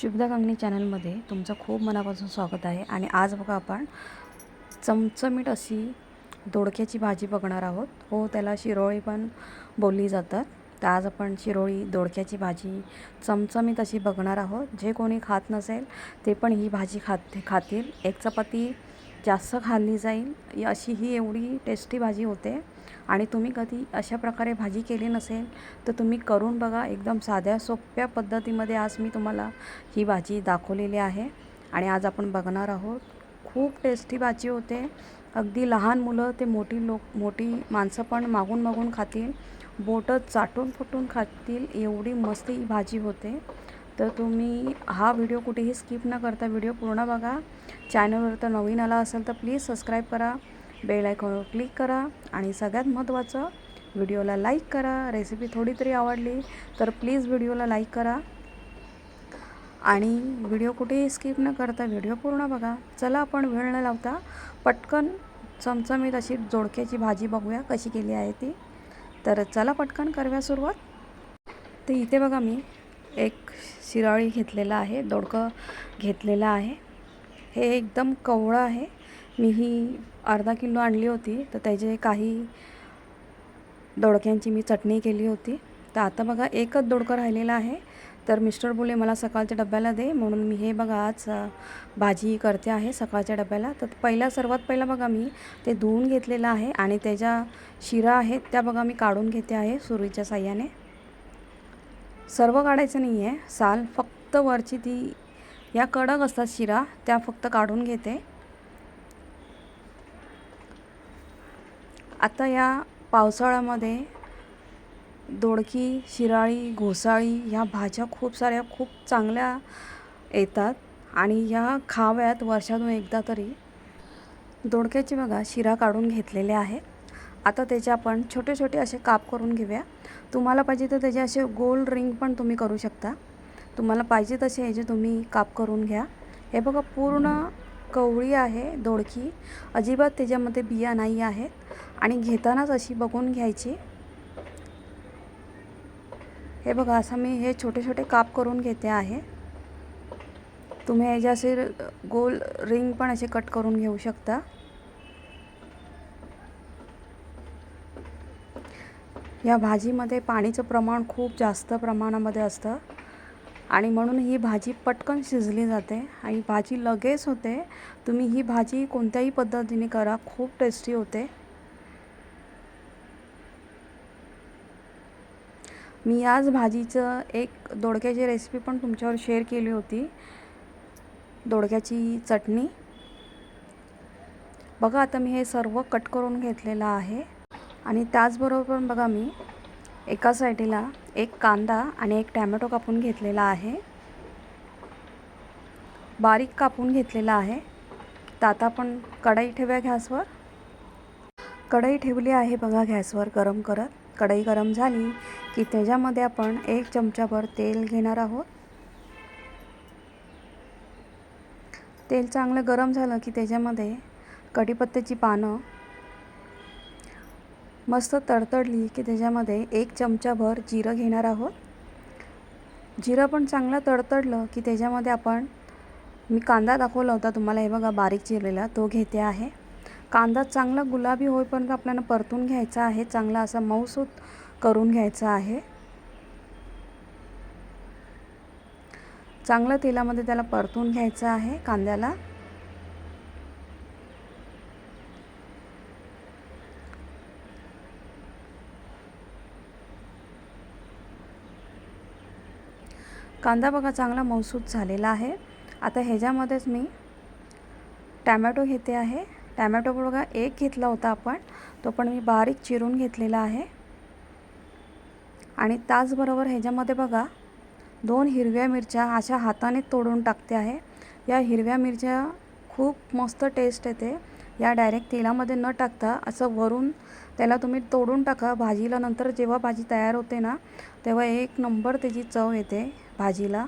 शुभदा कंगणी चॅनलमध्ये तुमचं खूप मनापासून स्वागत आहे. आणि आज बघा आपण चमचमीट अशी दोडक्याची भाजी बघणार आहोत. हो त्याला शिरोळी पण बोलली जातात. तर आज आपण शिरोळी दोडक्याची भाजी चमचमीत अशी बघणार आहोत. जे कोणी खात नसेल ते पण ही भाजी खात खातील. एक चपाती जास्त खाल्ली जाईल. अशी ही एवढी टेस्टी भाजी होते. आणि तुम्ही कधी अशा प्रकारे भाजी केली नसेल तर तुम्ही करून बघा. एकदम साध्या सोप्या पद्धतीमध्ये आज मी तुम्हाला ही भाजी दाखवलेली आहे. आणि आज आपण बघणार आहोत खूप टेस्टी भाजी होते. अगदी लहान मुलं ते मोठी लोक मोठी माणसं पण मागून मागून खातील. बोटं चाटून फुटून खातील. एवढी मस्त ही भाजी होते. तर तुम्ही हा व्हिडिओ कुठेही स्किप न करता व्हिडिओ पूर्ण बघा. चॅनलवर तर नवीन आला असेल तर प्लीज सबस्क्राईब करा. बेल आयकॉनवर क्लिक करा आणि सगळ्यात महत्त्वाचं व्हिडिओला लाईक करा. रेसिपी थोडी तरी आवडली तर प्लीज व्हिडिओला लाईक करा. आणि व्हिडिओ कुठेही स्किप न करता व्हिडिओ पूर्ण बघा. चला आपण वेळ न लावता पटकन चमचमीत अशी जोडक्याची भाजी बघूया कशी केली आहे ती. तर चला पटकन करूया सुरुवात. तर इथे बघा मी एक शिराळी घेतलेला आहे दोडकं घेतलेलं आहे. हे एकदम कवळं आहे. मी ही अर्धा किलो आणली होती तर त्याचे काही दोडक्यांची मी चटणी केली होती. तर आता बघा एकच दोडकं राहिलेलं आहे. तर मिस्टर बोले मला सकाळच्या डब्याला दे. म्हणून मी हे बघा आज भाजी करते आहे सकाळच्या डब्याला. तर पहिला सर्वात पहिला बघा मी ते धुवून घेतलेलं आहे आणि त्याच्या शिरा आहेत त्या बघा मी काढून घेते आहे सुरीच्या साह्याने. सर्व काढायचं नाही आहे. साल फक्त वरची ती या कडक असतात शिरा त्या फक्त काढून घेते. आता या पावसाळ्यामध्ये दोडकी शिराळी घोसाळी ह्या भाज्या खूप साऱ्या खूप चांगल्या येतात. आणि या खाव्यात वर्षातून एकदा तरी दोडक्याची बघा शिरा काढून घेतलेले आहे. आता त्याचे आपण छोटे छोटे असे काप करून घेऊया. तुम्हाला पाहिजे तर त्याचे असे गोल रिंग पण तुम्ही करू शकता. तुम्हाला पाहिजे तसे ह्याचे तुम्ही काप करून घ्या. हे बघा पूर्ण कवळी आहे दोडकी. अजिबात त्याच्यामध्ये बिया नाही आहेत. आणि घेतानाच अशी बघून घ्यायची. हे बघा असं मी हे छोटे छोटे काप करून घेते आहे. तुम्ही ह्याचे असे गोल रिंग पण असे कट करून घेऊ शकता. या भाजीमध्ये पाणीचं प्रमाण खूप जास्त प्रमाणामध्ये असतं. आणि म्हणून ही भाजी पटकन शिजली जाते आणि भाजी लगेच होते. तुम्ही ही भाजी कोणत्याही पद्धतीने करा खूप टेस्टी होते. मी आज भाजीचं एक दोडक्याची रेसिपी पण तुमच्यावर शेअर केली होती. दोडक्याची चटणी. बघा आता मी हे सर्व कट करून घेतलेलं आहे. आणि त्याचबरोबर पण बघा मी एका साईडीला एक कांदा आणि एक टॅमॅटो कापून घेतलेला आहे. बारीक कापून घेतलेला आहे. तर आता आपण कढई ठेवूया गॅसवर. कढई ठेवली आहे बघा गॅसवर गरम करत. कढई गरम झाली की त्याच्यामध्ये आपण एक चमचाभर तेल घेणार आहोत. तेल चांगलं गरम झालं की त्याच्यामध्ये कढीपत्त्याची पानं मस्त तडतडली की त्याच्यामध्ये एक चमचाभर जिरं घेणार आहोत. जिरं पण चांगलं तडतडलं की त्याच्यामध्ये आपण मी कांदा दाखवला होता तुम्हाला हे बघा बारीक चिरलेला तो घेते आहे. कांदा चांगला गुलाबी होईपर्यंत आपल्याला परतून घ्यायचा आहे. चांगला असा मऊसूत करून घ्यायचा आहे. चांगलं तेलामध्ये त्याला परतून घ्यायचं आहे कांद्याला. कांदा बघा चांगला मौसूद झालेला आहे. आता ह्याच्यामध्येच मी टॅमॅटो घेते आहे. टॅमॅटो बघा एक घेतला होता आपण. तो पण मी बारीक चिरून घेतलेला आहे. आणि त्याचबरोबर ह्याच्यामध्ये बघा दोन हिरव्या मिरच्या अशा हाताने तोडून टाकते आहे. या हिरव्या मिरच्या खूप मस्त टेस्ट येते. या डायरेक्ट तेलामध्ये न टाकता असं वरून त्याला तुम्ही तोडून टाका. भाजीला नंतर जेव्हा भाजी तयार होते ना तेव्हा एक नंबर त्याची चव येते भाजीला.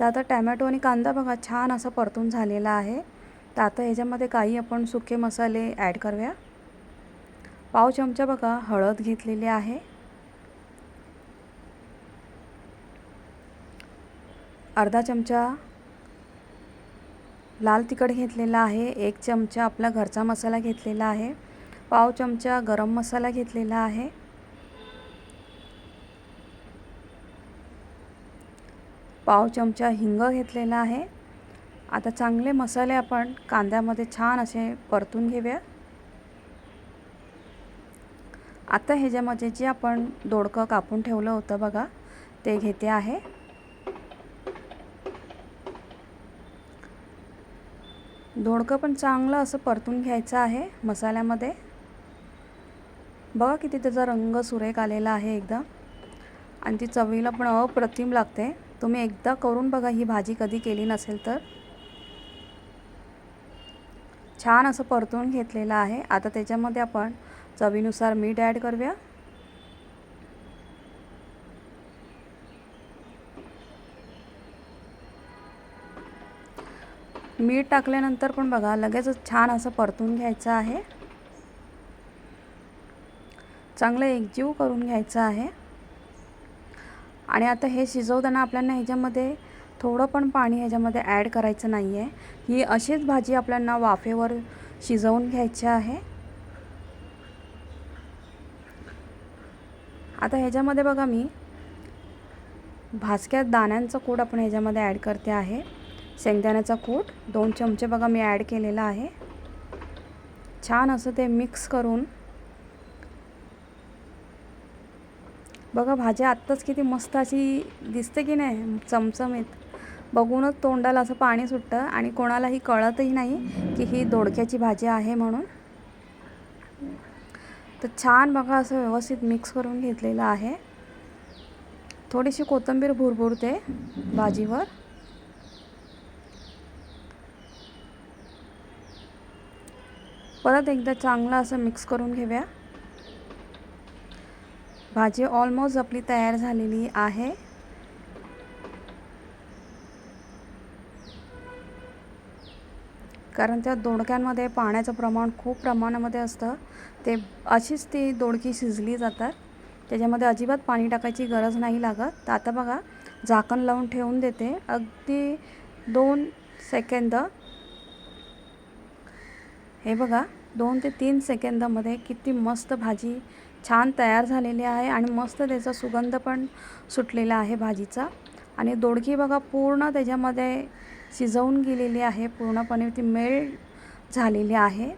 तर आता टॅमॅटो आणि कांदा बघा छान असं परतून झालेला आहे. तर आता ह्याच्यामध्ये काही आपण सुके मसाले ॲड करूया. पाव चमचा बघा हळद घेतलेली आहे. अर्धा चमचा लाल तिखट घेतलेला आहे. एक चमचा आपला घरचा मसाला घेतलेला आहे. पाव चमचा गरम मसाला घेतलेला आहे. पाव चमचा हिंग घेतलेला आहे. आता चांगले मसाले आपण कांद्यामध्ये छान असे परतून घेऊया. आता ह्याच्यामध्ये जे आपण दोडकं कापून ठेवलं होतं बघा ते घेते आहे. दोडकं पण चांगलं असं परतून घ्यायचं आहे मसाल्यामध्ये. बघा किती त्याचा रंग सुरेख आलेला आहे एकदम आणि ती चवीला पण अप्रतिम लागते. तुम्ही एकदा करून बघा ही भाजी कधी केली नसेल तर. छान असं परतून घेतलेलं आहे. आता त्याच्यामध्ये आपण चवीनुसार मीठ ॲड करूया. मीठ टाकल्यानंतर पण बघा लगेचच छान असं परतून घ्यायचं आहे. चांगलं एकजीव करून घ्यायचं आहे. आणि आता हे शिजवताना आपल्याला ह्याच्यामध्ये थोडं पण पाणी ह्याच्यामध्ये ॲड करायचं नाही आहे ही अशीच भाजी आपल्याला वाफेवर शिजवून घ्यायची आहे. आता ह्याच्यामध्ये बघा मी भाजक्या दाण्यांचं कूट आपण ह्याच्यामध्ये ॲड करते आहे. शेंगदाण्याचा कूट दोन चमचे बघा मी ॲड केलेला आहे. छान असं ते मिक्स करून. बघा भाज्या आत्ताच किती मस्त अशी दिसते की नाही चमचमीत. बघूनच तोंडाला असं पाणी सुटतं आणि कोणालाही कळतही नाही की ही दोडक्याची भाजी आहे म्हणून. तर छान बघा असं व्यवस्थित मिक्स करून घेतलेलं आहे. थोडीशी कोथिंबीर भुरभुरते भाजीवर. परत एकदा चांगलं असं मिक्स करून घेऊया. भाजी ऑलमोस्ट आपली तयार झालेली आहे. कारण त्या दोडक्यांमध्ये पाण्याचं प्रमाण खूप प्रमाणामध्ये असतं. ते अशीच ती दोडकी शिजली जातात. त्याच्यामध्ये अजिबात पाणी टाकायची गरज नाही लागत. तर आता बघा झाकण लावून ठेवून देते. अगदी दोन सेकंद. हे बघा दोन ते तीन सेकंदामध्ये किती मस्त भाजी छान तयार झालेली आहे आणि मस्त त्याचा सुगंध पण सुटलेला आहे भाजीचा. आणि दोडकी बघा पूर्ण त्याच्यामध्ये शिजवून गेलेली आहे. पूर्णपणे ती मेळ झालेली आहे.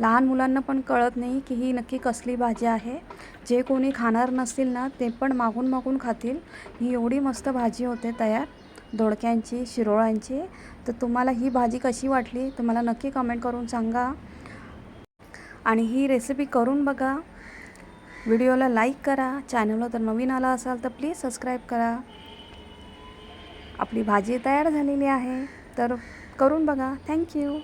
लहान मुलांना पण कळत नाही की ही नक्की कसली भाजी आहे. जे कोणी खाणार नसतील ना ते पण मागून मागून खातील. ही एवढी मस्त भाजी होते तयार. दोडक्यांची शिरोळ्यांची. तर तुम्हाला ही भाजी कशी वाटली तर मला नक्की कमेंट करून सांगा. आणि ही रेसिपी करून बघा. व्हिडिओला लाईक करा. चॅनलला तर नवीन आला असाल तर प्लीज सबस्क्राईब करा. आपली भाजी तयार झालेली आहे. तर करून बघा. थँक्यू